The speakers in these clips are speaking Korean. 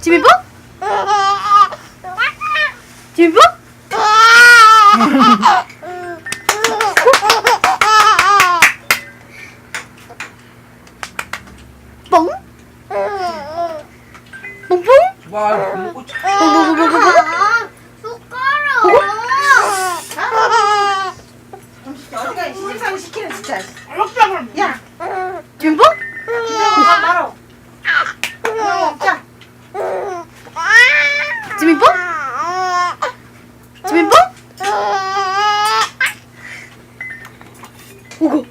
지민뽀? 지민뽀? 뽕? 뽕뽕? 와 이거 먹고 참- 뽕뽕뽕뽕뽕? 어디가 이 시집살이 시키는 진짜 야 지민뽀? 이거 말어 이거 먹자 지민뽀? 지민뽀? 오고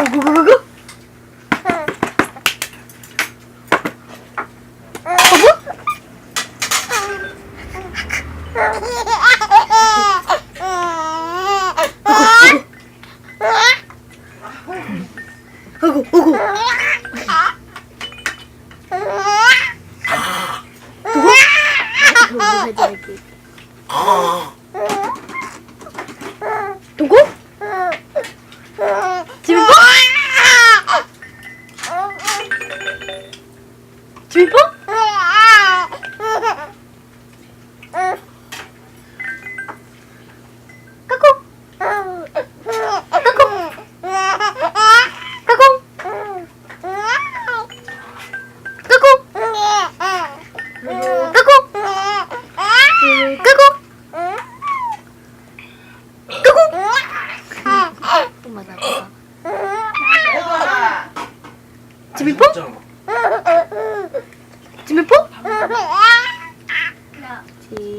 오고고고고 오고 오고 누구? 끄고 끄고 엄마 잡아 지미포? 지미포?